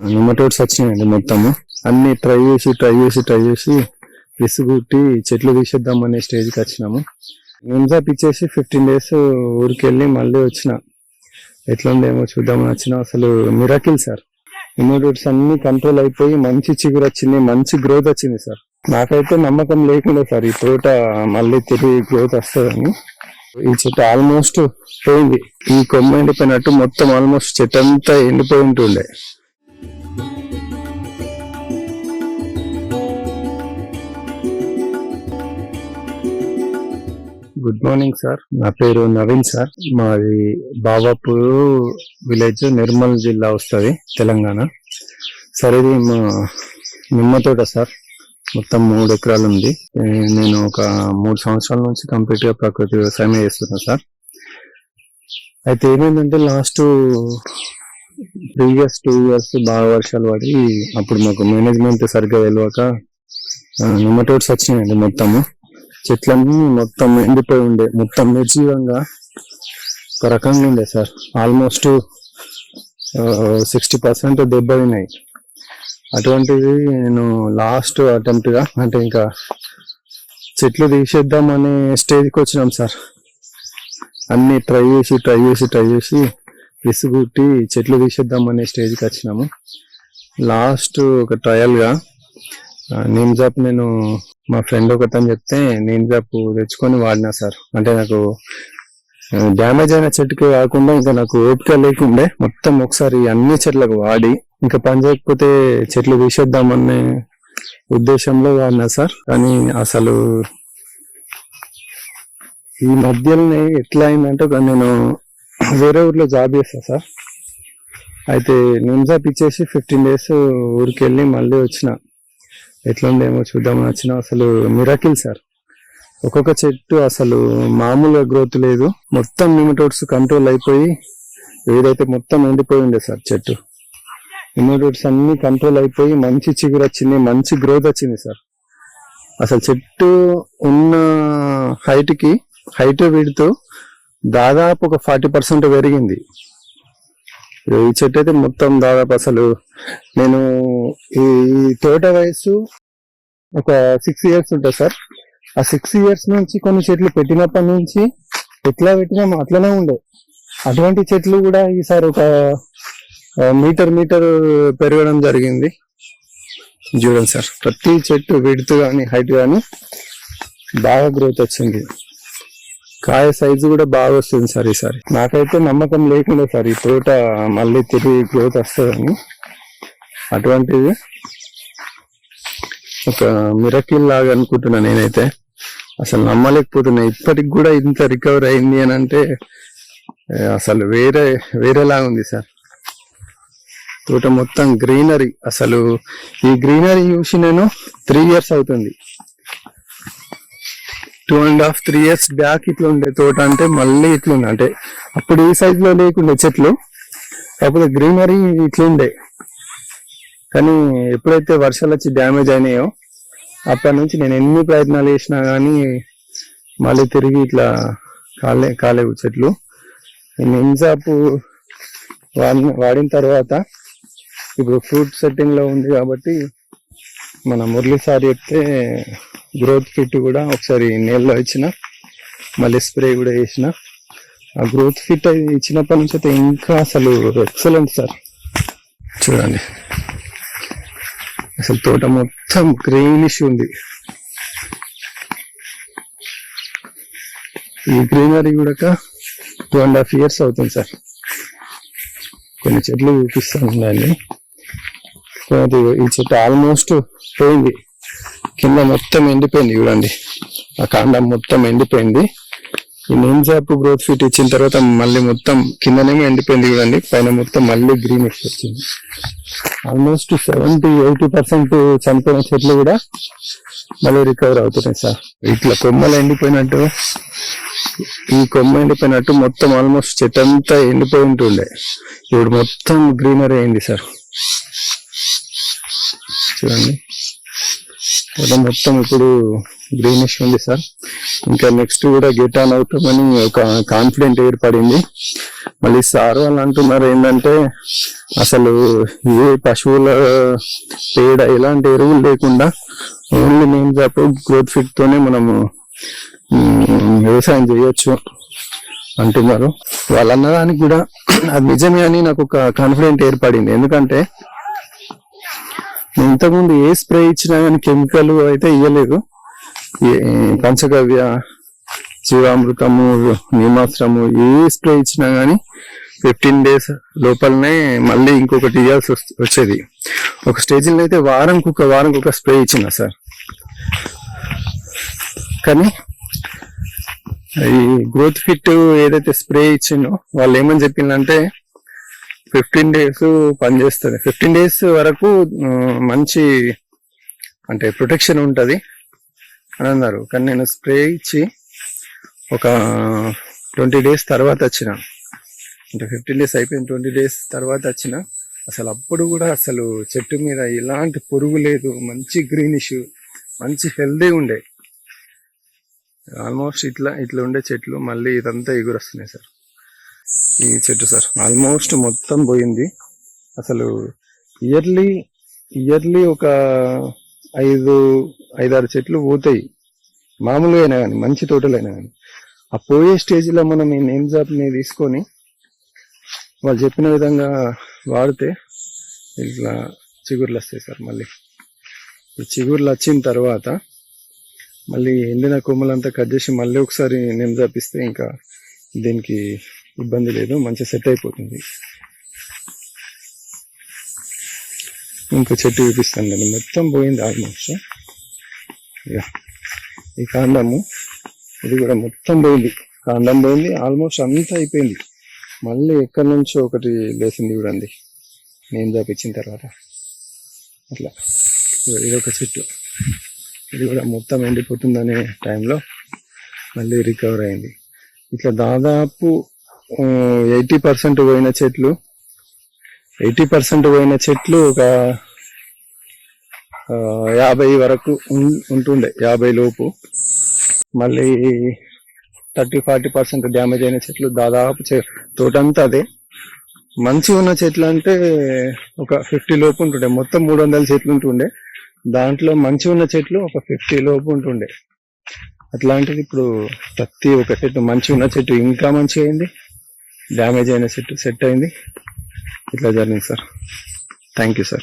నిమ్మటోడ్స్ వచ్చినాయండి మొత్తము. అన్ని ట్రై చేసి ట్రై చేసి ట్రై చేసి విసుగుట్టి చెట్లు తీసేద్దాం అనే స్టేజ్కి వచ్చినాము. నిమ్జాప్ ఇచ్చేసి ఫిఫ్టీన్ డేస్ ఊరికి వెళ్ళి మళ్ళీ వచ్చిన. ఎట్లుండేమో చూద్దామని వచ్చిన. అసలు మిరాకిల్ సార్. నిమ్మటోడ్స్ అన్ని కంట్రోల్ అయిపోయి మంచి చిగురు వచ్చింది మంచి గ్రోత్ వచ్చింది సార్. నాకైతే నమ్మకం లేకుండా సార్ ఈ తోట మళ్ళీ తిరిగి గ్రోత్ వస్తుందని. ఈ చెట్టు ఆల్మోస్ట్ పోయింది. ఈ కొమ్మ ఎండిపోయినట్టు మొత్తం ఆల్మోస్ట్ చెట్టు అంతా ఎండిపోయి ఉంటుండే. గుడ్ మార్నింగ్ సార్ నా పేరు నవీన్ సార్ మాది బాబాపూర్ విలేజ్ నిర్మల్ జిల్లా వస్తుంది తెలంగాణ. సార్ ఇది మా నిమ్మ తోట సార్ మొత్తం మూడు ఎకరాలు ఉంది. నేను ఒక మూడు సంవత్సరాల నుంచి కంప్లీట్గా ప్రకృతి వ్యవసాయం చేస్తున్నా సార్ అయితే ఏమైందంటే లాస్ట్ ప్రీవియస్ టూ ఇయర్స్ బాగా వర్షాలు పడి అప్పుడు మాకు మేనేజ్మెంట్ సరిగ్గా తెలియక నిమ్మటోడ్స్ వచ్చినాయండి మొత్తము. చెట్లన్నీ మొత్తం ఎండిపోయి ఉండే. మొత్తం నిర్జీవంగా ఒక రకంగా ఉండే సార్. ఆల్మోస్ట్ సిక్స్టీ పర్సెంట్ దెబ్బతిన్నాయి అటువంటిది నేను లాస్ట్ అటెంప్ట్గా అంటే ఇంకా చెట్లు తీసేద్దాం అనే స్టేజ్కి వచ్చినాం సార్. అన్నీ ట్రై చేసి ట్రై చేసి ట్రై చేసి విసుగుట్టి చెట్లు తీసేద్దాం అనే స్టేజ్కి వచ్చినాము. లాస్ట్ ఒక ట్రయల్గా నేమ్ జాప్ నేను మా ఫ్రెండ్ ఒకతను చెప్తే నేమ్ జాప్ తెచ్చుకొని వాడినా సార్. అంటే నాకు డ్యామేజ్ అయిన చెట్టుకి కాకుండా ఇంకా నాకు ఓపిక లేకుండే మొత్తం ఒకసారి అన్ని చెట్లకు వాడి ఇంకా పని చేయకపోతే చెట్లు తీసేద్దామనే ఉద్దేశంలో వాడినా సార్. కానీ అసలు ఈ మధ్యలోనే ఎట్లా అయిందంటే నేను వేరే ఊర్లో జాబ్ చేస్తా సార్. అయితే నిమ్జాప్ ఇచ్చేసి ఫిఫ్టీన్ డేస్ ఊరికి వెళ్ళి మళ్ళీ వచ్చిన. ఎట్లుండేమో చూద్దామని వచ్చిన అసలు మిరాకిల్ సార్. ఒక్కొక్క చెట్టు అసలు మామూలుగా గ్రోత్ లేదు. మొత్తం నిమిటోడ్స్ కంట్రోల్ అయిపోయి ఏదైతే మొత్తం ఎండిపోయి ఉండే సార్ చెట్టు. నిమటోడ్స్ అన్ని కంట్రోల్ అయిపోయి మంచి చిగురు వచ్చింది మంచి గ్రోత్ వచ్చింది సార్. అసలు చెట్టు ఉన్న హైట్కి హైట్ విడుతూ దాదాపు ఒక ఫార్టీ పర్సెంట్ పెరిగింది. ఈ చెట్టు అయితే మొత్తం దాదాపు అసలు నేను ఈ తోట వయసు ఒక సిక్స్ ఇయర్స్ ఉంటుంది సార్. ఆ సిక్స్ ఇయర్స్ నుంచి కొన్ని చెట్లు పెట్టినప్పటి నుంచి ఎట్లా పెట్టినామో అట్లనే ఉండే. అటువంటి చెట్లు కూడా ఈసారి ఒక మీటర్ మీటర్ పెరగడం జరిగింది. చూడండి సార్ ప్రతి చెట్టు విడుతు కానీ హైట్ కానీ బాగా గ్రోత్ వచ్చింది. కాయ సైజు కూడా బాగా వస్తుంది సార్ ఈసారి. నాకైతే నమ్మకం లేకుండా సార్ ఈ తోట మళ్ళీ తిరిగి గ్రోత్ వస్తుందని. అటువంటిది. ఒక మిరకిల్ లాగా అనుకుంటున్నా నేనైతే. అసలు నమ్మలేకపోతున్నా. ఇప్పటికి కూడా ఇంత రికవర్ అయింది అని అంటే అసలు వేరే వేరేలా ఉంది సార్. తోట మొత్తం గ్రీనరీ అసలు ఈ గ్రీనరీ చూసి నేను త్రీ ఇయర్స్ అవుతుంది. Two and half three years back ఇట్లా ఉండే తోట అంటే మళ్ళీ ఇట్లుంది అంటే అప్పుడు ఈ సైజ్లో లేకుండే చెట్లు. కాకపోతే గ్రీనరీ ఇట్లుండే. కానీ ఎప్పుడైతే వర్షాలు వచ్చి డ్యామేజ్ అయినాయో అప్పటి నుంచి నేను ఎన్ని ప్రయత్నాలు చేసినా కానీ మళ్ళీ తిరిగి ఇట్లా కాలే కాలేవు చెట్లు. నిమ్జాపు వాడిన వాడిన తర్వాత ఇప్పుడు ఫ్రూట్ సెట్టింగ్లో ఉంది కాబట్టి మన మురళి సార్ చెప్తే గ్రోత్ ఫిట్ కూడా ఒకసారి నీళ్ళలో ఇచ్చిన మళ్ళీ స్ప్రే కూడా చేసిన ఆ గ్రోత్ ఫిట్ ఇచ్చినప్పటి నుంచి అయితే ఇంకా అసలు ఎక్సలెంట్ సార్. చూడండి. అసలు తోట మొత్తం గ్రీనిష్ ఉంది. ఈ గ్రీనరీ కూడా టూ అండ్ హాఫ్ ఇయర్స్ అవుతుంది సార్. కొన్ని చెట్లు చూపిస్తాను ఉండండి ఈ చెట్టు ఆల్మోస్ట్ పోయింది. కింద మొత్తం ఎండిపోయింది చూడండి. ఆ కాండం మొత్తం ఎండిపోయింది. ఈ నేమ్ జాప్ గ్రోత్ ఫీట్ ఇచ్చిన తర్వాత మళ్ళీ మొత్తం కిందనేమో ఎండిపోయింది చూడండి. పైన మొత్తం మళ్ళీ గ్రీన్ వచ్చింది. ఆల్మోస్ట్ సెవెంటీ ఎయిటీ పర్సెంట్ చనిపోయిన చెట్లు కూడా మళ్ళీ రికవర్ అవుతున్నాయి సార్. ఇట్లా కొమ్మలు ఎండిపోయినట్టు ఈ కొమ్మ ఎండిపోయినట్టు మొత్తం ఆల్మోస్ట్ చెట్టు అంతా ఎండిపోయి ఉంటుండే. ఇప్పుడు మొత్తం గ్రీనరీ అయింది సార్. చూడండి. తోట మొత్తం ఇప్పుడు గ్రీనిష్ ఉంది సార్. ఇంకా నెక్స్ట్ కూడా గెట్ ఆన్ అవుతామని ఒక కాన్ఫిడెంట్ ఏర్పడింది. మళ్ళీ సార్ వాళ్ళు అంటున్నారు ఏంటంటే అసలు ఏ పశువుల పేడ ఎలాంటి ఎరువులు లేకుండా ఓన్లీ మేము చెప్పు గ్రోత్ ఫిట్ తోనే మనము వ్యవసాయం చేయొచ్చు అంటున్నారు. వాళ్ళు అన్నదానికి కూడా అది నిజమే అని నాకు ఒక కాన్ఫిడెంట్ ఏర్పడింది. ఎందుకంటే ఇంతకుముందు ఏ స్ప్రే ఇచ్చినా కానీ కెమికల్ అయితే ఇవ్వలేదు. ఏ- పంచగవ్య జీవామృతము నిమాశ్రము ఏ స్ప్రే ఇచ్చినా కానీ ఫిఫ్టీన్ డేస్ లోపలనే మళ్ళీ ఇంకొకటి ఇవ్వాల్సి వచ్చేది. ఒక స్టేజ్లో అయితే వారంకి ఒక వారంకి ఒక స్ప్రే ఇచ్చిన సార్. కానీ ఈ గ్రోత్ ఫిట్ ఏదైతే స్ప్రే ఇచ్చిందో వాళ్ళు ఏమని చెప్పిందంటే ఫిఫ్టీన్ డేస్ పనిచేస్తుంది ఫిఫ్టీన్ డేస్ వరకు మంచి అంటే ప్రొటెక్షన్ ఉంటుంది అని అన్నారు. కానీ నేను స్ప్రే ఇచ్చి ఒక ట్వంటీ డేస్ తర్వాత వచ్చిన. అంటే ఫిఫ్టీన్ డేస్ అయిపోయింది ట్వంటీ డేస్ తర్వాత వచ్చిన. అసలు అప్పుడు కూడా అసలు చెట్టు మీద ఎలాంటి పురుగు లేదు. మంచి గ్రీనిష్ మంచి హెల్దీ ఉండే. ఆల్మోస్ట్ ఇట్లా ఇట్లా ఉండే చెట్లు. మళ్ళీ ఇదంతా ఎగురొస్తున్నాయి సార్. ఈ చెట్టు సార్. ఆల్మోస్ట్ మొత్తం పోయింది. అసలు ఇయర్లీ ఇయర్లీ ఒక ఐదు ఐదారు చెట్లు పోతాయి. మామూలుగా అయినా కానీ మంచి తోటలైనా కానీ. ఆ పోయే స్టేజ్లో మనం ఈ నేమ్ జాబ్ని తీసుకొని వాళ్ళు చెప్పిన విధంగా వాడితే ఇట్లా చిగుర్లు వస్తాయి సార్ మళ్ళీ. ఈ చిగుర్లు వచ్చిన తర్వాత మళ్ళీ ఎండిన కొమ్మలంతా కట్ చేసి మళ్ళీ ఒకసారి నేమ్ జాపిస్తే ఇంకా దీనికి ఇబ్బంది లేదు మంచి సెట్ అయిపోతుంది. ఇంకో చెట్టు చూపిస్తాను నేను. మొత్తం పోయింది ఆల్మోస్ట్ ఇక ఈ కాండము ఇది కూడా మొత్తం పోయింది. కాండం పోయింది ఆల్మోస్ట్ అంతా అయిపోయింది. మళ్ళీ ఎక్కడి నుంచో ఒకటి లేచింది చూడండి. నేను చూపించిన తర్వాత. అట్లా. ఇది ఒక చెట్టు. ఇది కూడా మొత్తం ఎండిపోతుందనే టైంలో మళ్ళీ రికవర్ అయింది. ఇట్లా దాదాపు ఎయిటీ పర్సెంట్ పోయిన చెట్లు. ఎయిటీ పర్సెంట్ పోయిన చెట్లు ఒక యాభై వరకు ఉంటుండే. యాభై లోపు. మళ్ళీ థర్టీ ఫార్టీ పర్సెంట్ డ్యామేజ్ అయిన చెట్లు దాదాపు తోటంతా అదే. మంచి ఉన్న చెట్లు అంటే ఒక ఫిఫ్టీ లోపు ఉంటుండే. మొత్తం మూడు వందల చెట్లు ఉంటుండే. దాంట్లో మంచి ఉన్న చెట్లు ఒక ఫిఫ్టీ లోపు ఉంటుండే. అట్లాంటిది ఇప్పుడు ప్రతి ఒక్క చెట్టు మంచి ఉన్న చెట్టు ఇంకా మంచి అయింది. డ్యామేజ్ అయిన సెట్ సెట్ అయింది. ఇట్లా జరిగింది సార్. Thank you sir